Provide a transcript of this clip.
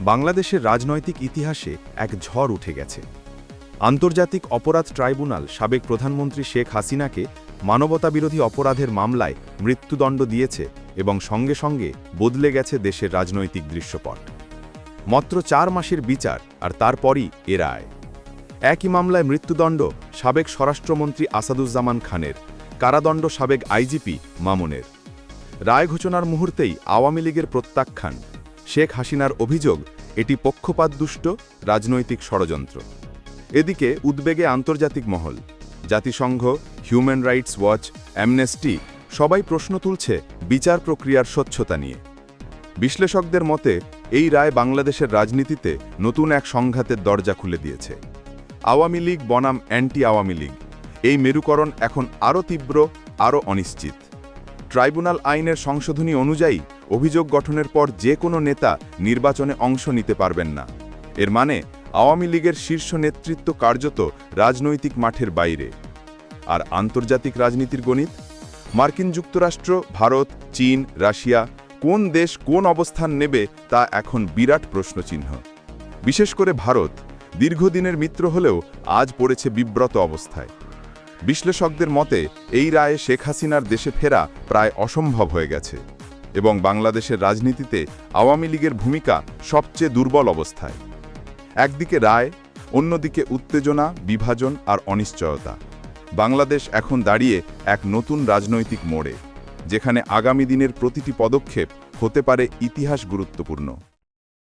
বাংলাদেশের রাজনৈতিক ইতিহাসে এক ঝড় উঠে গেছে। আন্তর্জাতিক অপরাধ ট্রাইব্যুনাল সাবেক প্রধানমন্ত্রী শেখ হাসিনাকে মানবতাবিরোধী অপরাধের মামলায় মৃত্যুদণ্ড দিয়েছে এবং সঙ্গে সঙ্গে বদলে গেছে দেশের রাজনৈতিক দৃশ্যপট। মাত্র চার মাসের বিচার আর তারপরই এ রায়। একই মামলায় মৃত্যুদণ্ড সাবেক স্বরাষ্ট্রমন্ত্রী আসাদুজ্জামান খানের, কারাদণ্ড সাবেক আইজিপি মামুনের। রায় ঘোষণার মুহূর্তেই আওয়ামী লীগের প্রত্যাখ্যান শেখ হাসিনার অভিযোগ, এটি পক্ষপাতদুষ্ট রাজনৈতিক ষড়যন্ত্র। এদিকে উদ্বেগে আন্তর্জাতিক মহল, জাতিসংঘ, হিউম্যান রাইটস ওয়াচ, অ্যামনেস্টি, সবাই প্রশ্ন তুলছে বিচার প্রক্রিয়ার স্বচ্ছতা নিয়ে। বিশ্লেষকদের মতে, এই রায় বাংলাদেশের রাজনীতিতে নতুন এক সংঘাতের দরজা খুলে দিয়েছে। আওয়ামী লীগ বনাম অ্যান্টি আওয়ামী লীগ। এই মেরুকরণ এখন আরও তীব্র, আরও অনিশ্চিত। ট্রাইব্যুনাল আইনের সংশোধনী অনুযায়ী অভিযোগ গঠনের পর যে কোনো নেতা নির্বাচনে অংশ নিতে পারবেন না। এর মানে আওয়ামী লীগের শীর্ষ নেতৃত্ব কার্যত রাজনৈতিক মাঠের বাইরে। আর আন্তর্জাতিক রাজনীতির গণিত? মার্কিন যুক্তরাষ্ট্র, ভারত, চীন, রাশিয়া কোন দেশ কোন অবস্থান নেবে তা এখন বিরাট প্রশ্নচিহ্ন। বিশেষ করে ভারত দীর্ঘদিনের মিত্র হলেও আজ পড়েছে বিব্রত অবস্থায়। বিশ্লেষকদের মতে, এই রায়ে শেখ হাসিনার দেশে ফেরা প্রায় অসম্ভব হয়ে গেছে এবং বাংলাদেশের রাজনীতিতে আওয়ামী লীগের ভূমিকা সবচেয়ে দুর্বল অবস্থায়। একদিকে রায়, অন্যদিকে উত্তেজনা, বিভাজন আর অনিশ্চয়তা। বাংলাদেশ এখন দাঁড়িয়ে এক নতুন রাজনৈতিক মোড়ে, যেখানে আগামী দিনের প্রতিটি পদক্ষেপ হতে পারে ইতিহাস গুরুত্বপূর্ণ।